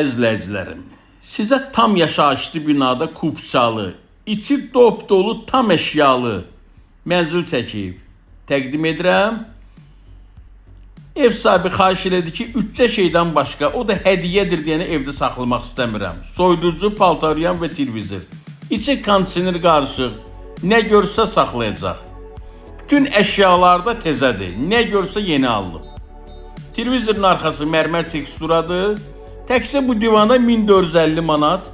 əzizləyicilərim, sizə tam yaşayışlı binada kubçalı, içi dop dolu tam əşyalı mənzil çəkib təqdim edirəm. Ev sahibi xahiş elədi ki, üçcə şeydən başqa, o da hədiyyədir deyəni evdə saxlamaq istəmirəm. Soyuducu, paltaryan və televizor. İçi kondisioner qarışıq. Nə görsə saxlayacaq. Bütün əşyalar da təzədir. Nə görsə yeni alınıb. Televizorun arxası mərmər teksturadır. Təkcə bu divana 1450 manat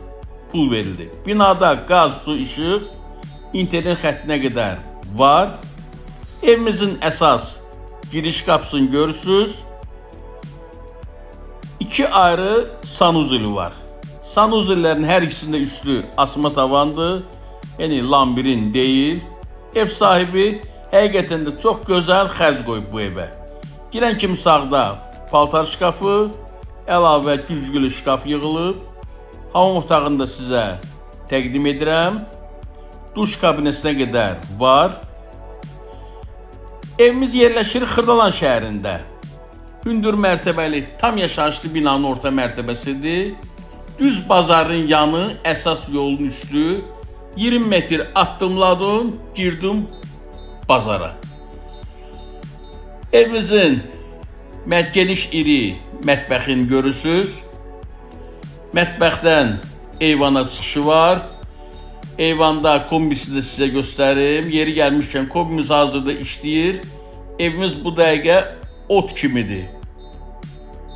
pul verildi. Binada qaz, su, işıq, internet xəttinə qədər var. Evimizin əsas giriş qapısını görürsüz. İki ayrı sanuzeli var. Sanuzillərin hər ikisində üstü asma tavandır. Yəni lambirin deyil. Ev sahibi həqiqətən də çox gözəl xərc qoyub bu evə. Girən kimi sağda paltar şkafı, əlavə güzgülü şkaf yığılıb. Hamam otağında sizə təqdim edirəm. Duş kabinetinə qədər var. Evimiz yerləşir Xırdalan şəhərində. Hündür mərtəbəli, tam yaşayışlı binanın orta mərtəbəsidir. Düz bazarın yanı, əsas yolun üstü. 20 metr addımladım, girdim bazara. Evimizin mət- geniş iri mətbəxini görürsüz. Mətbəxdən eyvana çıxışı var. Eyvanda kombisini də sizə göstərim. Yeri gəlmişkən kombimiz hazırda işləyir. Evimiz bu dəqiqə ot kimidir.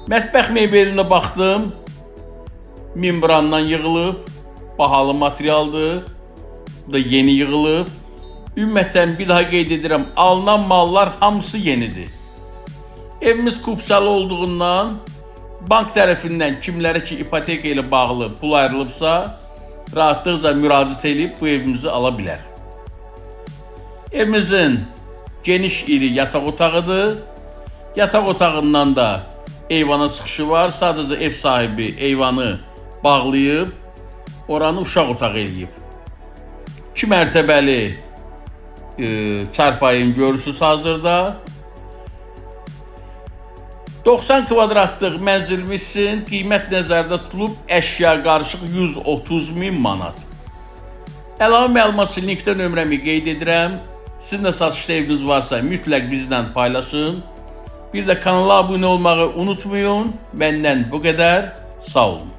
Mətbəx mebelinə baxdım. Membrandan yığılıb, bahalı materialdır. Bu da yeni yığılıb. Ümumiyyətlə bir daha qeyd edirəm, alınan mallar hamısı yenidir. Evimiz kupçalı olduğundan bank tərəfindən kimlərə ki ipoteka ilə bağlı pul ayrılıbsa, rahatlıqla müraciət edib bu evimizi ala bilər. Evimizin geniş iri yataq otağıdır. Yataq otağından da eyvana çıxışı var. Sadəcə ev sahibi eyvanı bağlayıb oranı uşaq otağı eləyib. 2 mərtəbəli e, çarpayın görürsüz hazırda. 90 kvadratlıq mənzilimizin qiymət nəzərdə tutulub əşya qarışıq 130 min manat. Əlavə məlumat üçün linkdə nömrəmi qeyd edirəm. Sizin də satışda eviniz varsa mütləq bizlə paylaşın. Bir də kanala abunə olmağı unutmayın. Məndən bu qədər. Sağ olun.